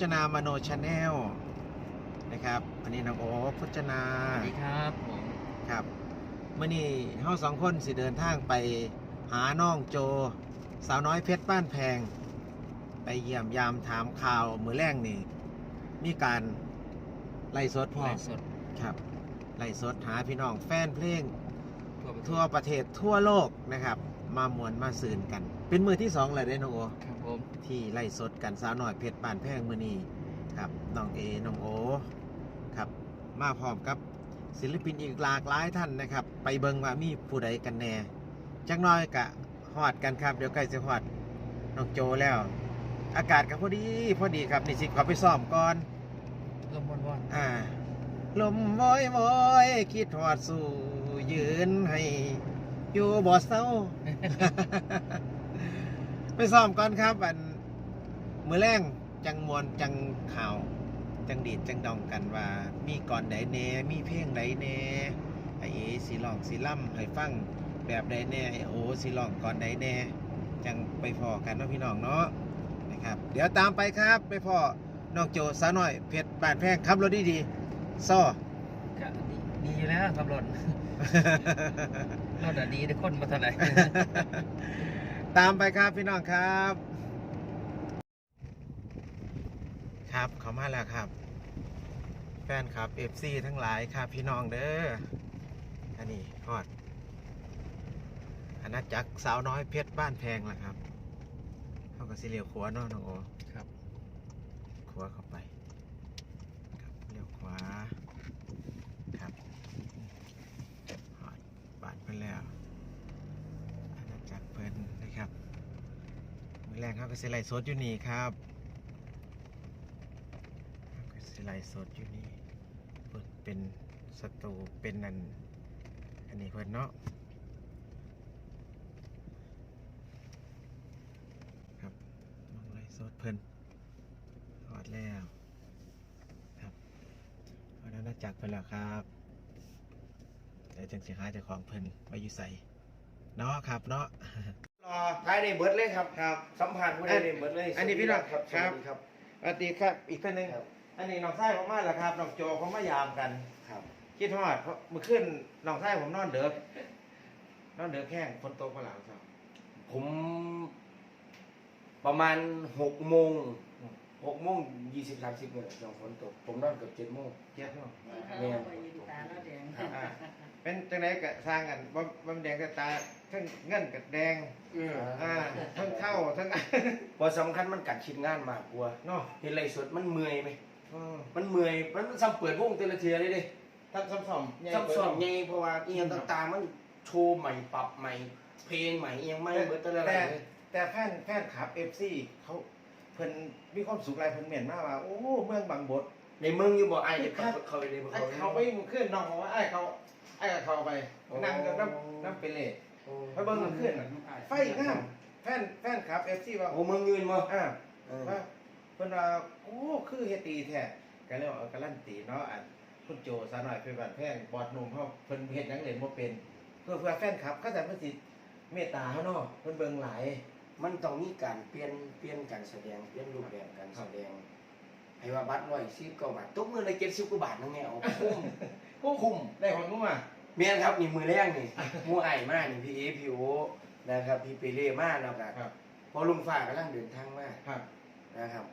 จนามโนชาแนลนะครับวันนี้น้องโอพจนาสวัสดีครับผมครับเมื่อนี้เฮาสองคนสิเดินทางไปหาน้องโจ สาวน้อยเพชรบ้านแพง ไปเยี่ยมยามถามข่าวมือแรงนี่ มีการไล่สดพร้อไลมฟ์สดครับ ไล่สดหาพี่น้องแฟนเพลงทั่วประเทศทั่วประเทศทั่วโลกนะครับ มามวนมาสื่นกัน เป็นมือที่สองเลยได้อน้องโอ ครับ ผมที่ไล่สดกันสาวหน่อยเพชรปานแพงมือนี้ครับน้องเอน้องโอครับมาพร้อมกับศิลปินอีกหลากหลายท่านนะครับ ไปเบิงว่ามีผู้ใดกันแน่จักหน้อยกะฮอดกันครับ เดี๋ยวใกล้จะฮอดน้องโจแล้ว อากาศก็พอดีพอดีครับนี่สิขอไปซ้อมก่อนลมวนวนอ่าลมวอยวอยคิดฮอดสู่ยืนให้อยู่บ่เศร้า ไปซ้อมก่อนครับอันมือแรงจังมวนจังข่าว จังดีดจังดองกันว่า มีก่อนใดแหน่มีเพลงใดแหน่ไอเอสีลองสีล่ำให้ฟังแบบใดแหน่ไอโอสีลองก่อนใดแหน่จังไปพอกันเนาะพี่น้องเนาะนะครับ เดี๋ยวตามไปครับไปพอน้องโจสาวน้อยเพชรบานแพงขับรถดีๆซ่อๆก็ดีดีอยู่แล้วครับรถรถอะดีทุกคนมาเท่าไหร่ ตามไปครับพี่น้องครับ ครับเขามาแล้วครับ แฟนครับ FC ทั้งหลายครับพี่น้องเด้ออันนี้ฮอดอาณาจักรสาวน้อยเพชรบ้านแพงล่ะครับเขาก็สิเลี้ยวขวาเนาะน้องโอครับขวาเข้าไปครับเลี้ยวขวาครับฮอดบ้านเพิ่นแล้วอาณาจักรเพิ่นนะครับ มือแรกเขาก็สิไลสดอยู่นี่ครับเขาก็สิไลสดอยู่นี่เพิ่นเป็นสตูเป็นนันอันนี้เพิ่นเนาะครับมองไลสดเพิ่นถอดแล้วครับเอาแล้วน่าจักรไปแล้วครับเดี๋ยวจังสิหาเจ้าของเพิ่นไปอยู่ใส่เนาะครับเนาะ ท้ายในเบิร์ดเลยครับครับสัมผัสผู้ใดในเบิร์ดเลยอันนี้พี่น้องครับครับสวัสดีครับสวัสดีครับอีกท่านหนึงครับอันนี้น้องไส้ผมมาแล้วครับน้องโจผมมายามกันครับคิดฮอดเพราะเมื่อขึ้นน้องไส้ผมนอนเด็กนอนเด็กแข้งฝนตกมาหลังครับ ผมประมาณหกโมงหกโมงยี่สิบสามสิบเนี่ยจังฝนตกผมนอนเกือบเจ็ดโมงเจ็ดเนาะแม่นอ่า เป็นจังไดก็สร้างกันบ่บ่แดงกับตาทั้งเงินกับแดงอ่าทั้งเข้าทั้งพอสำคัญมันกัดชิ้นงานมากกว่าเนาะเห็นไรสดมันเมื่อยไหมอืมมันเมื่อยมันซ้ำเปิดวงเตละเทียเลยดิทำซ้ำซ้ำใหญ่ซ้ำเปิดซ้อมไงเพราะว่าอีหยังต่างๆมันโชว์ใหม่ปรับใหม่ เพลงใหม่อีหยังไม่เบิร์ดแต่ละอะไรแต่เลยแต่แฟนแฟนขับเอฟซีเขาเพิ่นมีความสุขหลายเพิ่นเหม็นมากว่า โอ้ เมืองบางบดในเมืองอยู่บ่ไอ้เด็กเขาเขาไปเลยบ่ไอ้เขาเขาไปขึ้นน้องบอกว่าไอ้เขา ไอ้กับเขาไปนั่งกับน้ำน้ำเป็นเล่ไปเบิ่งมันขึ้นน่ะไฟงามแฟนแฟนขับเอฟซีว่าโอ้เมืองยืนบ่อ่าเออว่าเพิ่นว่าโอ้คือเฮดดีแท้ก็เลยว่าเอาการันตีเนาะอันคุณโจซะหน่อยเป็นบัดแพงบอดหนุ่มเฮาเพิ่นเฮ็ดหยังเล่นบ่เป็นเพื่อเพื่อแฟนคลับก็จะเพิ่นสิเมตตาเฮาเนาะเพิ่นเบิ่งหลายมันต้องมีการเปลี่ยนเปลี่ยนการแสดงเปลี่ยนรูปแบบการแสดง ให้ว่าบัตรร้อยสิบเก้าบาทตกมือละเจ็ดสิบกว่าบาทนั่นไงเอาคุ้มคุ้มได้ของงูมาเมียนครับนี่มือแรกนี่หมูไอ้มากนี่พี่เอพี่โอนะครับพี่เปเล่มากแล้วกันครับพอลุงฟ้ากำลังเดินทางมาครับนะครับ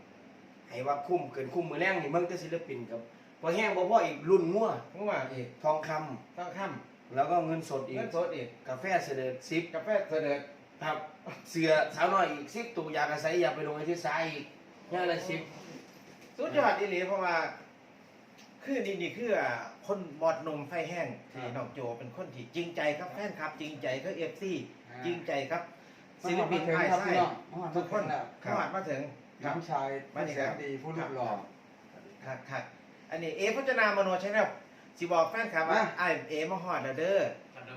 ให้ว่าคุ้มเกินคุ้มมือแรกนี่เมืองแต่ศิลปินกับพอแห้งบ่พออีกรุ่นมั่วงูมาอีกทองคำต้องค่ำแล้วก็เงินสดอีกเงินสดอีกกาแฟเสด็จซิปกาแฟเสด็จครับเสือสาวน้อยอีกซิปตัวยากระใสอยากไปลงไอ้ที่ซ้ายอีกนี่อะไรซิป สุดยอดอีหลีเพราะว่า คือนี่นี่คือคนบอดหนุ่มไฟแห้งที่น้องโจเป็นคนที่จริงใจครับแฟนคลับ จริงใจก็ FC จริงใจครับศิลปินไทยไส้ทุกคนเข้ามาถึงครับน้ำชายไม่แสนดีผู้รูปหล่อครับครับอันนี้เอพจนามโนชแนลสิบอกแฟนคลับว่าอะไอเอมาหอดแล้วเด้อ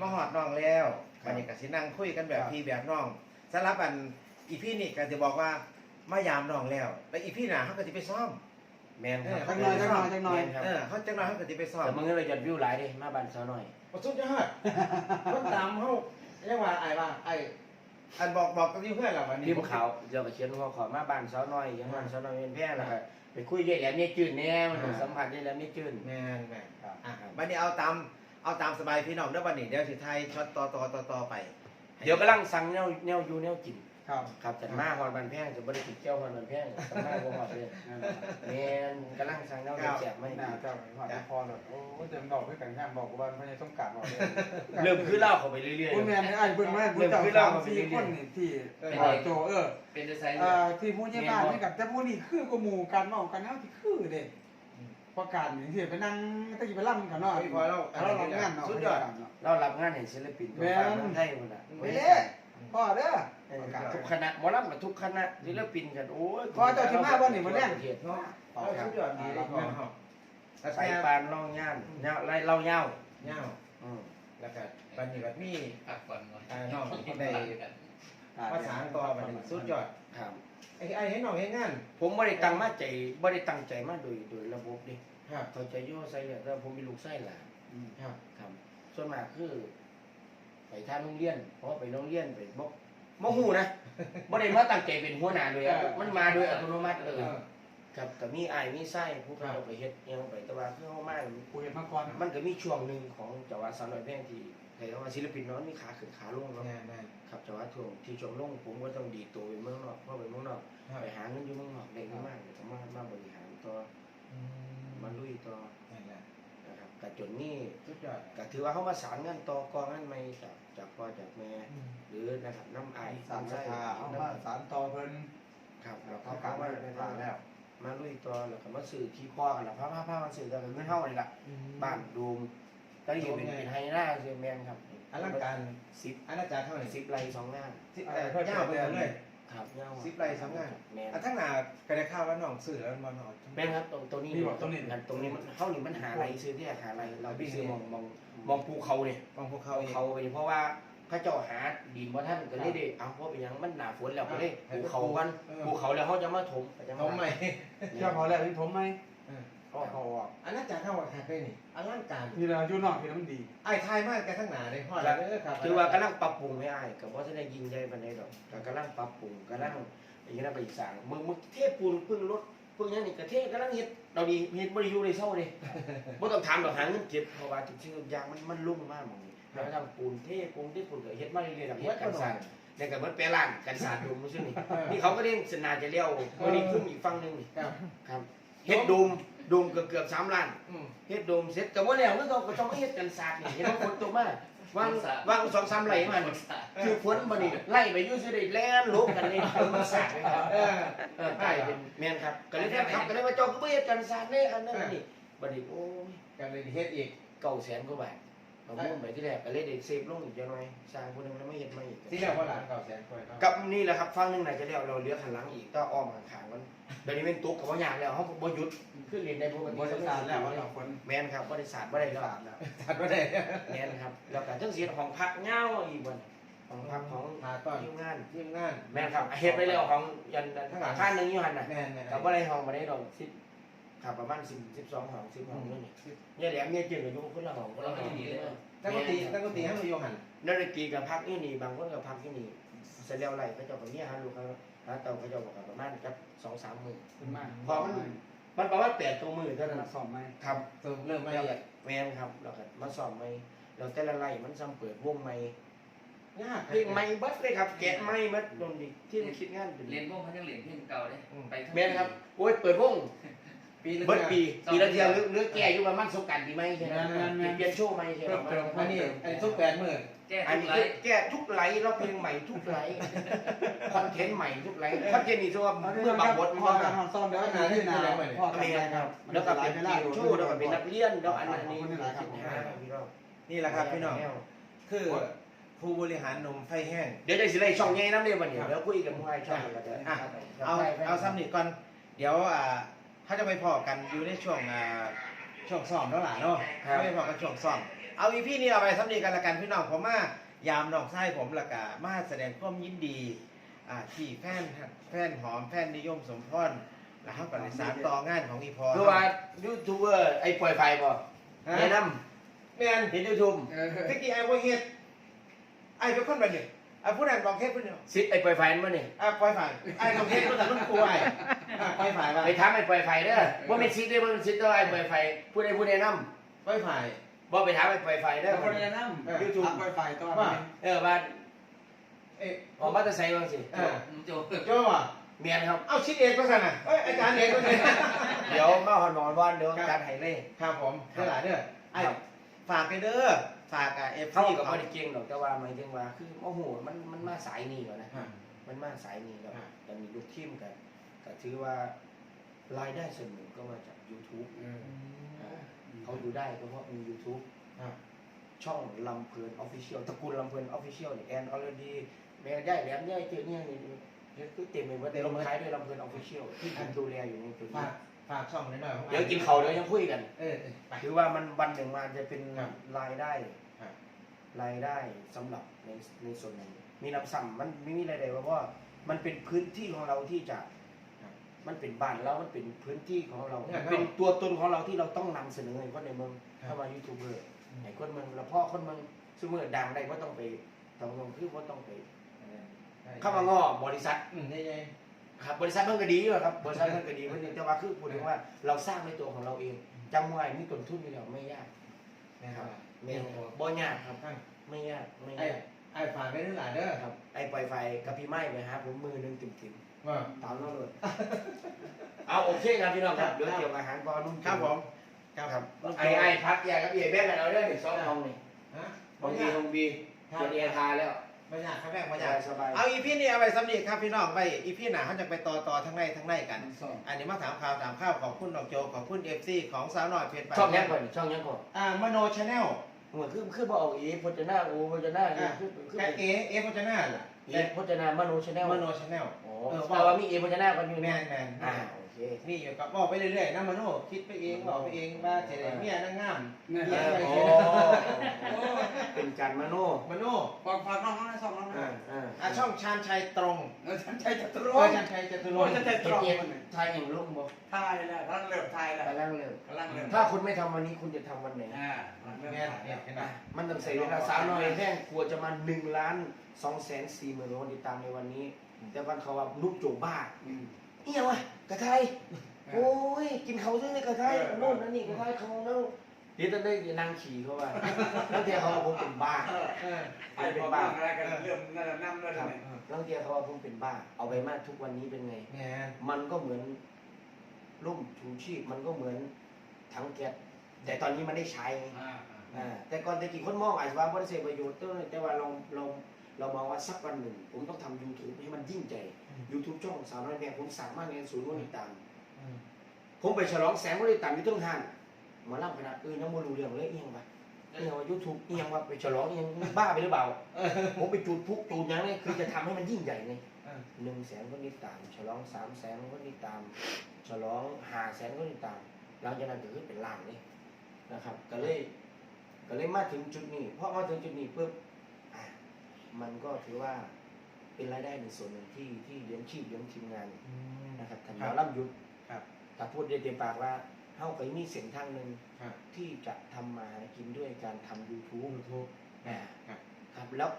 มาหอดน้องแล้ววันนี้ก็สินั่งคุยกันแบบครับพี่แบบน้องสำหรับอันอีพี่นี่ก็จะบอกว่า มายามน้องแล้วแล้วอีพี่หนาเขาก็จะไปซ้อมแมนครับจังหน่อยจังหน่อยจังหน่อยแม่นครับเออเขาจังหวะเขาก็จะไปซ้อมแต่มันก็เลยยอดวิวหลายเลยมาบ้านสาวน้อยโอ้สุดยอดคนตามเขาเรียกว่าไอ้ว่าไอ้อันบอกบอกกับที่เพื่อนเราวันนี้พิมพ์ข่าวเดี๋ยวก็เขียนหัวขอมาบ้านสาวน้อยยังบ้านสาวน้อยเป็นแพร่แล้วก็ไปคุยด้วยแหลมเนี่ยจืดแน่มันถึงสัมผัสได้แหลมเนี่ยจืด แม่นแม่นครับ อะวันนี้เอาตามเอาตามสบายพี่น้องเด้อวันนี้เดี๋ยวสิไทยช็อตต่อต่อต่อต่อไปเดี๋ยวกำลังสั่งแนวแนวอยู่แนวกิน ครับ ครับแต่มาฮอนบันแพงจะบ่ได้กินเจ้าฮอนบันแพงสมาบ่ฮอดเลยนั่นแหละแม่นกำลังสั่งแนวแซ่บๆไม่ไม่น่าจะผ่านพอหรอกโอ้เดินบอกเพื่อนกันงานบอกว่าไม่ได้ต้องการบอกเลยเริ่มคือเล่าเข้าไปเรื่อยคุณแม่ไอ้เพื่อนแม่คุณเจ้าสามสี่คนนี่ที่ขอโจเออเป็นดีไซน์เอ่อที่ผู้ใหญ่บ้านนี่กับแต่ผู้นี่คือกูหมู่กันเมากันเนาะที่คือเด้เพราะการอย่างที่ไปนั่งตะกี้ไปล่ำกันเนาะพี่พอเราเราลองงานเนาะสุดยอดๆเรารับงานเห็นศิลปินตัวฟ้าเมืองไทยพุ่นน่ะไม่เด้พ่อเด้อ เออทุกคณะหมอลำกับทุกคณะศิลปินกันโอ้ยพ่อเจ้าสิมาบ่นี่มื้อแลงเนาะเอาสุดยอดดีเลยพ่อเฮาแล้วใส่แซ่ปานเล่าย่านเงาไล่เล่าเงาเงาอืมแล้วก็วันนี้แบบมีพักผ่อนก่อนอ่าน้องได้ภาษาต่อวันนี้สุดยอดครับไอ้ไอ้เห็นน้องเห็นงาน ผมบ่ได้ตั้งมาใจบ่ได้ตั้งใจมาโดยโดยระบบดิครับเขาใจอยู่ใส่เนี่ยแต่ผมมีลูกไส้หลานครับครับ ส่วนมากคือ ไปทางโรงเรียนเพราะว่าไปโรงเรียนไปบ่ บ่ฮู้นะบ่ได้มาตั้งใจเป็นหัวหน้าโดยอะมันมาโดยอัตโนมัติเลย ครับก็มีอ้ายมีไส้ผู้เขาไปเฮ็ดอิหยังไปแต่ว่าคือเฮามากูเห็นมาก่อนมันก็มีช่วงหนึ่งของจังหวัดสาวน้อยแพร่งที่ใครว่าศิลปินเนาะมีขาขึ้นขาลงเนาะแม่แม่ครับจังหวัดช่วงที่ช่วงลงผมก็ต้องดีดตัวไปเมืองนอกเพราะไปเมืองนอกครับไปหาเงินอยู่เมืองนอกได้เงินมากเลยก็มามาบริหารต่ออืมมาลุยต่อ นั่นแหละนะครับก็จนนี่สุดยอดก็ถือว่าเขามาสานงานต่อกองงานใหม่จากจากพ่อจากแม่หรือนะครับน้ำอายสารน้ำศรัทธาเอามาสารต่อเพิ่นครับแล้วเขาเขากลัก็บมามาได้ฟังแล้ว มาลุยต่อแล้วก็มาสื่อที่พ่อกันแล้วพาพาพามาสื่อกันเงินเท่านี่ล่ะบ้านดูมก็อยู่เป็นเป็นไฮน่าเซแมนครับอลังการสิบอาณาจักรเท่าไหร่สิบไรสองงานสิบเอ่อย่าไปเลย ครับเงาสิบไร่สองงานแมนอะทั้งหนาก็ได้ข่าวว่าน้องซื้อแล้วมันนอน แมนครับตรงตรงนี้นี่บอกตรงนี้ อันตรงนี้มันเข้านี่มันหาไรซื้อที่หาไรเราไปซื้อมองมองมองภูเขาเนี่ยมองพวกเขาเขาเอง เขาไปเพราะว่าพระเจ้าหาดินว่าท่านก็เลยได้เอาเพราะเป็นหยังมันหนาฝนแล้วก็เลยภูเขากันภูเขาแล้วเขาจะมาถมก็จะเขาใหม่เจ้าพอแล้วที่ผมไหม เออก็เขาออกอาณาจักรเท่ากับใครไปนี่อลังการนี่เราอยู่นอกที่น้ำดีไอ้ทายมากแกทั้งหนาเลยพ่อแล้วเออครับคือว่ากำลังปรับปรุงให้อ้ายกับว่าจะได้ยิงใจปันใดดอกก็กำลังปรับปรุงกำลังอย่างนี้นะไปอีกสั่งมึงมึงเทพปูนเพิ่งรถเพิ่งยังนี่กระเทศกำลังเฮ็ดเราดีเฮ็ดบริยูในเศร้าเลยบ่ต้องถามดอกหาเงินเก็บเพราะว่าจริงๆอย่างมันมันลุ่มมากหมองนี้แล้วทำปูนเทปูนที่ปูนก็เฮ็ดมาเรื่อยๆแล้วเฮ็ดกันสั่นแล้วก็มันแปลร้านกันสาดดูมันซื่อนี่นี่เขาก็เรียกสนาจะเลี้ยวบ่ได้คุ้มอีกฝั่งหนึงนี่ครับครับ เฮ็ดดูม ดูมเกือบเกือบ3ล้านอืมเฮ็ดโดมเสร็จก็บ่แล้วมันก็ต้องมาเฮ็ดกันสาดนี่เห็นว่าฝนตกมาวางวางสองสามไหลมันคือฝนบ่นี่ไล่ไปอยู่สิได้แล่นลบกันนี่คือมันสาดเลยครับเออเออใช่เป็นแม่นครับก็เลยแฟนคลับก็เลยว่าเจ้าก็บ่เฮ็ดกันสาดแน่อันนั้นอันนี่บัดนี้โอ้ยกันเลยเฮ็ดอีก900,000กว่าบาท เอามุ่งไปที่แรกก็เลยได้เซฟลงอีกจังหน่อยสร้างผู้นึงแล้วไม่เฮ็ดมาอีกที่แล้วพ่อหลานเก่าแสนคอยเนาะกับนี่แหละครับฟังหนึงน่าจะแล้วเราเหลือหันหลังอีกก็อ้อมข้างๆมันเดี๋ยวนี้เป็นตุกก็บ่ยากแล้วเฮาบ่หยุดขึ้นเรียนได้ปกติบริษัทแล้วว่าเราคนแม่นครับบ่ได้สาดบ่ได้แล้วศาสตร์แล้วถัดมาได้แม่นครับแล้วก็จังเสียของพักเงาอีกบ่นของพักของหาต้อนทีมงานทีมงานแม่นครับเฮ็ดไปแล้วของยันข้างหลังข้างหนึงอยู่หั่นน่ะแม่นแม่นก็บ่ได้ห้องบ่ได้ดอก10 ครับประมาณ10 12ห้อง10ห้องนี่เนี่ยแหลมเนี่ยจืดอยู่คนละห้องคนละห้องตั้งกตีตั้งกตีให้มาโยหันนักดนตรีก็พักอยู่นี่บางคนก็พักอยู่นี่เสร็จแล้วไรเขาเจ้าก็มีหาลูกเขาหาเตาเขาเจ้าก็ประมาณจัก2-3มื้อขึ้นมาพอมันมันประมาณ8ตัวมื้อเท่านั้นมาสอบไหมครับเติมเริ่มไม่แล้วละเอีก็ยดแม่นครับแล้วก็มาสอบใหม่แล้วแต่ละไล่มันซ้ำเปิดวงใหม่ยากเพลงใหม่เบัดเลยครับ แกะใหม่เบัดโดนดิที่มันคิดงานเป็นเรียนพวกเขายังเรียนเพลงเก่าเลยไปแม่นครับโอ้ยเปิดวง ปีนึงเบิดปีปีละเทียวหรือหรือแก่อยู่ประมาณสงกรารปีใหม่ใช่ไหมแม่นแม่นเปลี่ยนโชว์ใหม่ใช่ไหมเติมอันนี้อันนี้ทุกแปดหมื่นแก้อันทุกนี้ไรแก้ทุกไลฟ์แล้วเพลงใหม่ทุกไลฟ์คอนเทนต์ใหม่ทุกไลฟ์คอนเทนต์นี่ตัวเมื่เมื่ออบางบทพมันอก็การซ้อมเดี๋ยวนาที่นาพ่อแม่นครับแล้วก็เป็นทีมโชว์แล้วก็เป็นนักเรียนแล้วอันนั้นอันนี้คนนี้หลายครับสิบห้าพี่น้องนี่แหละครับพี่น้องคือผู้บริหารนมไฟแห้ง เดี๋ยวได้สิไล่ช่องใหญ่น้ำเดียวบัดนี้แล้วคุยกันมวยช่องก็จะอะเอาเอาซ้ำนี่ก่อน เดี๋ยวอ่า ถ้าจะไปพอกันอยู่ในช่วงอ่าช่วงซ้อมแล้วล่ะเนาะถ้าไปพอกันช่วงซ้อมเอาอีพี่นี่เอาไปซ้ำนี่กันละกันพี่น้องผมมายามน้องไส้ผมละกะมาแสดงความยินดีอ่าที่แฟนแฟนหอมแฟนนิยมสมพรแล้วเขาก็เลยสานต่องานของอีพอคือว่ายูทูบเบอร์ไอ้ปล่อยไฟบ่แนะนแม่นำเห็นยูทูบเออตะกี้ไอ้บ่เฮ็ดไอ้เป็นคนแบบนี้ไอ้อะผู้นั้นลองเทสผู้เดียวซิดไอ้ปล่อยไฟมันนี่อะปล่อยฝ่ายไอ้ลองเทสผู้นั้นรุ่นครูไอ้ อะปล่อยฝ่ายว่าไปถามไอ้ปล่อยไฟเด้อว่าเป็นซิดได้บ่เป็นซิดตัวไอ้ปล่อยไฟผู้ใดผู้ใดนำปล่อยฝ่ายบ่ไปถามไอ้ปล่อยไฟเด้แต่อคนจะนั่งเออ ยูทูบไวไฟตอนว่า นี้เออว่าเอ๊ะออกมาจะใส่บ้างสิเออโจโจ้อะเมียนครับ เอาชิดเองก็สั่นอะเอ้ยอาจารย์เองก็เลยเดี๋ยวมาหอนหมอนวันเดี๋ยวครับจัดให้เลย ครับผมได้หลายเด้อไอ้ครับ ฝากกันเด้อฝากกับเอฟเข้าซีกับเขาบ่ได้เก่งหรอกแต่ว่าหมายถึงว่าคือโอ้โหมันมันมาสายนี้ก่อนนะอะมันมาสายนี้ครับอ่า แต่มีลูกทีมกัน ก็ถือว่ารายได้ส่วนหนึ่งก็มาจาก YouTube เอออ่าเขาดูได้ก็เพราะมี YouTube อะช่องลำเพลินออฟฟิเชียลตระกูลลำเพลินออฟฟิเชียลนี่แอนออลดีแม่ได้แหลมย่อยเจอเนี่ยนี่นี่คือเต็มไปหมดลงท้ายด้วยลำเพลินออฟฟิเชียลที่ผมดูแลอยู่ในจุดฝานี้กฝากช่องนิดหน่อยของเดี๋ยวกินเขาวเดี๋ยวยังคุยกัน เออเออไป ถือว่ามันวันหนึ่งมาจะเป็นครับ รายได้ครับรายได้สำหรับในในส่วนหนึ่งมีน้ำซ้ำมันไม่มีอะไรเลยเพราะว่ามันเป็นพื้นที่ของเราที่จะครับ มันเป็นบ้านเรา มันเป็นพื้นที่ของเรา เนี่ยเป็นตัวตนของเราที่เราต้องนำเสนอให้คนในเมืองครับ เข้ามายูทูบเบอร์ให้คนเมืองแล้วพ่อคนเมืองซึ่งเมื่อดังได้ก็ต้องไปต้องลงคือว่าต้องไป เข้ามางอบริษัทอืมได้ไง ครับบริษัทเพิ่นก็ดีอยู่ครับบริษัทเพิ่นก็ดีเพิ่นแต่ว่าคือพูดถึงว่าเราสร้างในตัวของเราเองจำไว้มีต้นทุนอยู่แล้วไม่ยากนะครับไม่บ่ยากครับอะไม่ยากไม่ไอ้ยากไอ้ฝากได้หลายเด้อ ครับไอ้ปล่อยไฟกับพี่ไม้ไปหาผมมือหนึงติ่มว่าๆ ตามนั่นเลยเอาโอเคครับพี่น้องครับเดี๋ยวเกี่ยวกับอาหารก่อนนุ่มครับผมครับครับไอ้ไอ้พักแยกกับพี่ไอ้แบ่งกันเอาเด้อนี่สองห้องนี่ฮะห้องบีห้องบีครับเดี๋ยวเอทาแล้วไม่ยากครับแม่สไม่บายายกสบายเอาอีพี่นี่เอาไปสำนีครับพี่น้องไปอีพี่หนาเขาจะไปต่อต่อทั้งในทั้งในกันสองอันนี้มาถามข่าวถามข้าวของคุณดอกโจของคุณเอฟซีของสาวหน่อยเพจไปช่องยังก่อนช่องยังก่อนอ่ามโนชาแนลเหมือนคือคือบอกเอาอีพจนาโอพจนาเนี่ยคือคือกับเอเอพจนาล่ะเอพจนามโนชแนลมโนชาแนลโอ้ เออแต่ว่ามีเอพจนากันอยู่แมเนี่ยนแมนอ่าโอ เคนี่อยู่กับบอกไปเรื่อยๆนะมโนคิดไปเองบอกไปเองว่าเจริญเมียนั่งงามเนี่ยเออโอ้เป็นการมโนมโนฝากฝากน้องนะสองน้องนะอ่าอ่าอะช่องชาญชัยตรงเออฉันใช้จะตรเอองชาญชัยจตุรโอ้นยจะต์แต่ตรงเอ็ดมันเนี่ยไทยแห่งลุ่มบ่ทายแล้วกำลังเริ่มทายแล้ว กำลังเริ่มกำลังเริ่ม ถ้าคุณไม่ทำวันนี้คุณจะทำวันไหน อ่ากำลังเริ่มแม่นทายเนี่ยเห็นไหมอะมันต้องใส่เวลาสาวน้อยแห้งกลัวจะมาหนึ่งล้านสองแสนสี่หมื่นคนติดตามในวันนี้ แต่วันเขาว่าลูกโจบ้า อืม เอี่ยวะกระไทยโอ้ยกินเขาซื้อกระไทยเออโน่นนั่นนี่กระไทยเขาเน่าเดี๋ยวตอนได้นั่งขี่เขาว่าแล้วเดี๋ยวเขาว่าผมเป็นบ้าเออเออไอ้พวกอะไรกันเริ่มนั่นแหละนั่งแล้วครับเนี่ยแล้วเดี๋ยวเขาว่าผมเป็นบ้า เอาไปมากทุกวันนี้เป็นไงแม่นมันก็เหมือนร่มชูชีพมันก็เหมือนถังแก๊สแต่ตอนนี้มันได้ใช้ไงอ่าอ่าแต่ก่อนแต่กี่คนมองอาจจะว่าบริเสธประโยชน์แต่ว่าเราเราเรามองว่าสักวันหนึ่ง ผมต้องทำ YouTube ให้มันยิ่งใหญ่ YouTube ช่องสาวน้อยแดงผมสามารถเรียนศูนย์คนติดตามอืมผมไปฉลองแสงคนติดตามที่ต้องทานหมอลำคณะเออยังไม่รู้เรื่องเลยเอียงปะเอียงว่า YouTube เอียงว่าไปฉลองเอียงบ้าไปหรือเปล่าผมไปจูดพุกจูดหยังเนี่ยคือจะทำให้มันยิ่งใหญ่ไงเออหนึ่งแสนคนติดตามฉลองสามแสนคนติดตามฉลองห้าแสนคนติดตามหลังจากนั้นก็คือเป็นล้านเลยนะครับ ก็เลยก็เลยมาถึงจุดนี้เพราะมาถึงจุดนี้ปุ๊บอะมันก็ถือว่า เป็นรายได้ในส่วนหนึ่งที่ที่เลี้ยงชีพเลี้ยงทีมงานอืมนะครับทำครัมาบล่ำยุดครับถ้าพูดได้เต็มปากว่าเฮาก็มีเส้นทางหนึ่งครับที่จะทำมาหากินด้วยการทำ YouTube ยูทูบอ่าครับครับแล้ว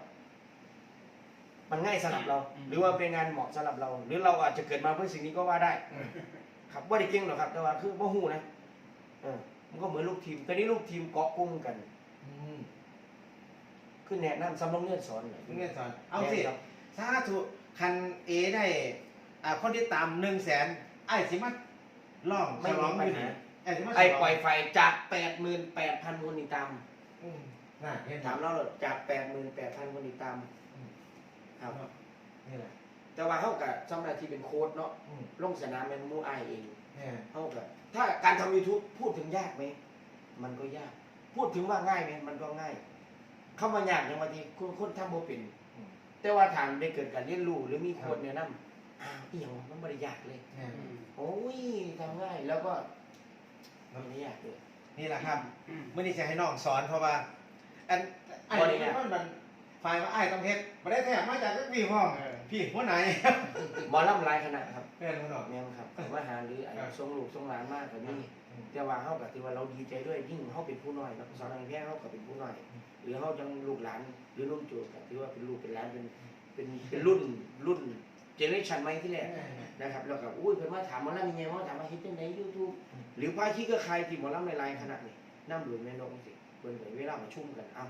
มันง่ายสำหรับเรา หรือว่าเป็นงานเหมาะสำหรับเรา หรือเราอาจจะเกิดมาเพื่อสิ่งนี้ก็ว่าได้ ครับว่าได้เก่งหรอกครับ แต่ว่าคือบ่ฮู้นะเออมันก็เหมือนลูกทีมตอนนี้ลูกทีมเกาะกลุ่มกันอืมคือแนะนำสำลงเรียนสอนหน่อยนักเรียนสอนเอาสิ แนะครับสาธุคันเอได้อ่าคนที่ตามหนึ่งแสนไอ้สิมาล่องฉไม่ลมีองปัอญยู่หานี่ไอ้สิมาฉลไอ้องปล่อยไฟจาก88,000คนติดตามอืมน่ะเห็นถามเราเลยจาก88,000คนติดตามครับ นี่แหละแต่ว่าเฮากับสำหรับที่เป็นโค้ดเนาะอืมลงสนามเป็นหมู่อายเองเนี่ยเฮากับถ้าการทำ YouTube พูดถึงยากไหม มันก็ยาก พูดถึงว่าง่ายไหมมันก็ง่ายคำว่ายากอย่างบางทีคนคนทำบ่เป็นอืม แต่ว่าทางได้เกิดการเรียนรู้หรือมีโค้ดแนะนำอ้าวอีหยังวะมันบ่ได้ยากเลยเนี่ยโอ้ยทำง่ายแล้วก็มันไม่ยากเลย นี่แหละครับอืม เมื่อนี้จะให้น้องสอนเพราะว่า อันไอ้บ่ได้นี่ไงมันมันฝ่ายว่าไอ้ต้องเฮ็ดมาได้แถบมาจากพี่ห้องเออ พี่หัวไหนหมอลำหลายคณะครับ แม่นบ่น้อง แม่นครับแต่ว่าหาหรือไอ้ครับ ทรงลูกทรงหลานมากกว่านี้อืม แต่ว่าเฮากับที่ว่าเราดีใจด้วยยิ่งเฮาเป็นผู้น้อยเนาะสอนทางแพทย์เฮาก็เป็นผู้น้อย หรือเฮาจังลูกหลานหรือนุ่มโจก็ถือว่าเป็นลูกเป็นหลานเป็นเป็นเป็นรุ่นรุ่นเจเนอเรชันใหม่ที่แรกนะครับแล้วก็อุ้ยเพิ่นมาถามหมอลำยังไงว่าถามว่าเฮ็ดจังได๋ YouTube หรือพาขี้ก็ใครที่หมอลำหลายๆขนาดนี้นำดูแม่นกสิเพิ่นก็เวลาประชุมกันเอ้า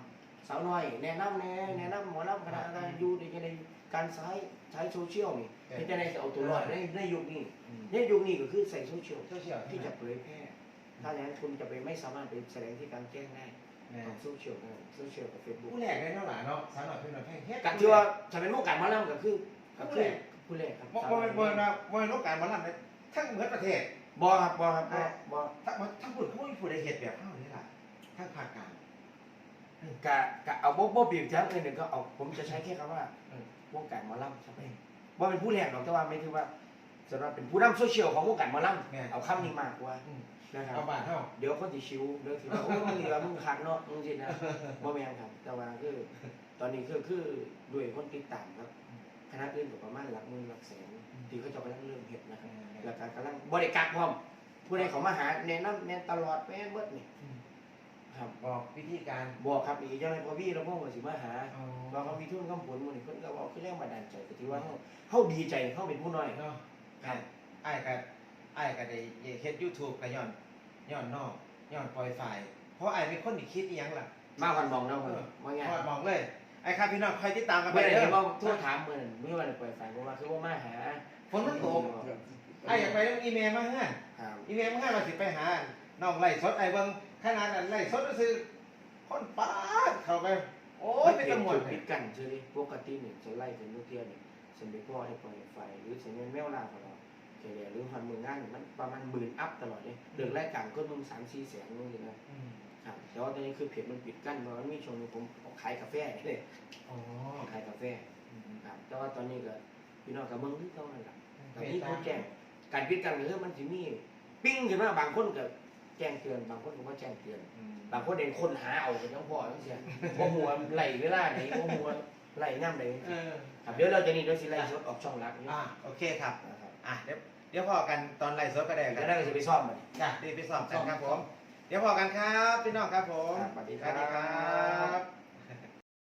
สาวน้อยแนะนำแน่แนะนำหมอลำคณะการอยู่ในในการใช้ใช้โซเชียลนี่เฮ็ดจังได๋จะเอาตัวรอดในในยุคนี้ในยุคนี้ก็คือใส่โซเชียลโซเชียลที่จะเผยแพร่ ถ้าอย่างนั้นคุณจะไปไม่สามารถไปแสดงที่กลางแจ้งได้แม่ของโซเชียลนะโซเชียลกับเฟซบุ๊กผู้แรกได้เท่าไหร่เนาะสาวหน่อยเพื่อนหน่อยแพงเฮ็ดกันที่ว่าถ้าเป็นโมการมาล่ำก็คือก็คือผู้แรกครับบ่บ่เป็นบ่นะบ่เป็นโลกการมาลั่นทั้งเหมือนประเทศบอครับบอครับบอบอทั้งทั้งพูดเขาไม่พูดได้เฮ็ดแบบเฮานี่ล่ะทั้งภาคกลางกะกะเอาบ่บ่เปรียบเทียบเลยหนึ่งก็เอาผมจะใช้แค่คำว่าเออวงการหมอลำใช่ไหมว่าเป็นผู้แรกหรอกแต่ว่าไม่ถือว่า สำหรับเป็นผู้นำโซเชียลของวงการหมอลำเอาคำนี้มากกว่านะครับ เอาบ้านเฮาเดี๋ยวคนที่ชิวเดี๋ยวที่ว่าโอ้ยมึงเหลือมึงขาดเนาะมึงสินะบ่แม่นครับ แต่ว่าคือ ตอนนี้คือคือด้วยคนติดตามครับคณะอื่นก็ประมาณหลักหมื่นหลักแสนที่เขาจะกำลังเริ่มเฮ็ดนะครับแล้วก็กำลังบ่ได้กักพร้อมผู้ใดเขามาหาแนะนำแนะตลอดแม่นเบิดนี่ครับบอกวิธีการบอกครับอีกยังไงพอพี่เราพวกมันสิมาหาเอาเราก็มีทุนคำผลหมื้นี้เพิ่นก็บอกคือแรงบันดาลใจก็ถือว่าเฮาเฮาดีใจเฮาเป็นผู้น้อยเนาะ ครับอ้ายก็อ้ายก็ได้เฮ็ด YouTube ก็ย้อนย้อนนอกย้อนปล่อยไฟล์เพราะอ้ายเป็นคนที่คิดอีหยังล่ะมาวันมองเนาะเพิ่นว่าไงพอดมองเลยไอ้ครับพี่น้องใครที่ตามกันไปเมื่อไหร่เด้เห็นอว่าโทั่วถามมื้อนั้นมีวันเปิดไฟเพราะว่าคือว่ามาหาฝนมันตกไอ้อยากไปต้องอีเมลมาให้ครับอีเมลมาให้มาสิไปหาน้องไล่สดไอ้เบิ่งขนาดนั้นไล่สดก็คือคนป้าดเข้าไป โอ้ยเป็นตำรวจปิดกันเฉยปกตินี่จะไล่เป็นลูกเทียนนี่ฉันไปพ่อให้ปล่อยไฟหรือฉันแมวล่าตล อดแค่หรือหันมืองานมันประมาณหมื่นอัพตลอดเลยเดือนแรกกลางก็มึงสามสี่แสนมึงเลยนะครับแต่ว่าตอนนี้คือเพจมันปิดกั้นเพราะว่ามีช่วงหนึงผมขายกาแฟเลยอ๋อขายกาแฟครับแต่ว่าตอนนี้ก็พี่น้องกับเมืองที่เขานั่นแหละแต่เป็นนี่ตาเขาแจ้งการปิดกั้นก็คือมันจะมีปิ้งขึ้นมาบางคนก็แจ้งเตือนบางคนก็บ่แจ้งเตือน บางคนเองคนหาเอาเป็นยังพ่อจังซี่บ่หัวาไหลเวลาไหนบ่หัวาไหลย่ำใดเออครับเดี๋ยวเราจะนี่เดี๋ยวสิไล่สดออกช่องลักอยู่อะโอเคครับนะครับ อะเดี๋ยวเดี๋ยวพอกันตอนไล่สดก็ได้กัแล้นวเราก็จะไปซ่อมมัน จ้ะดีไปสอบกันครับผม เดี๋ยวพอกันครับ พี่น้องครับผม ครับสวัสดีคสวัสดีครัรับบ